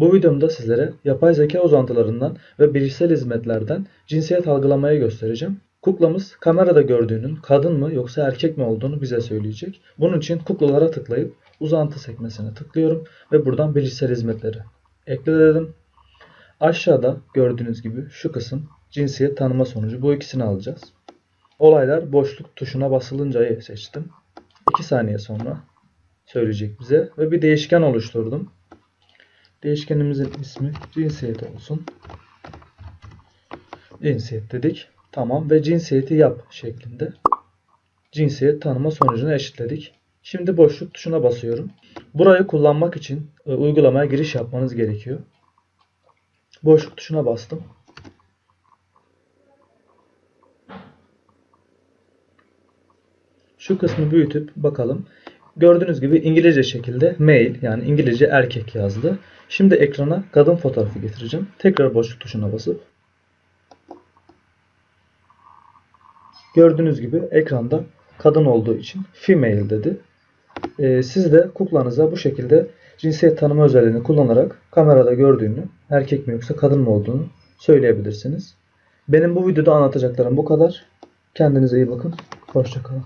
Bu videomda sizlere yapay zeka uzantılarından ve bilişsel hizmetlerden cinsiyet algılamayı göstereceğim. Kuklamız kamerada gördüğünün kadın mı yoksa erkek mi olduğunu bize söyleyecek. Bunun için kuklalara tıklayıp uzantı sekmesine tıklıyorum ve buradan bilişsel hizmetleri ekle dedim. Aşağıda gördüğünüz gibi şu kısım cinsiyet tanıma sonucu. Bu ikisini alacağız. Olaylar boşluk tuşuna basılıncayı seçtim. 2 saniye sonra söyleyecek bize ve bir değişken oluşturdum. Değişkenimizin ismi cinsiyet olsun. Cinsiyet dedik. Tamam ve cinsiyeti yap şeklinde. Cinsiyet tanıma sonucunu eşitledik. Şimdi boşluk tuşuna basıyorum. Burayı kullanmak için e, uygulamaya giriş yapmanız gerekiyor. Boşluk tuşuna bastım. Şu kısmı büyütüp bakalım. Gördüğünüz gibi İngilizce şekilde male yani İngilizce erkek yazdı. Şimdi ekrana kadın fotoğrafı getireceğim. Tekrar boşluk tuşuna basıp gördüğünüz gibi ekranda kadın olduğu için female dedi. Ee, siz de kuklanıza bu şekilde cinsiyet tanıma özelliğini kullanarak kamerada gördüğünü erkek mi yoksa kadın mı olduğunu söyleyebilirsiniz. Benim bu videoda anlatacaklarım bu kadar. Kendinize iyi bakın. Hoşçakalın.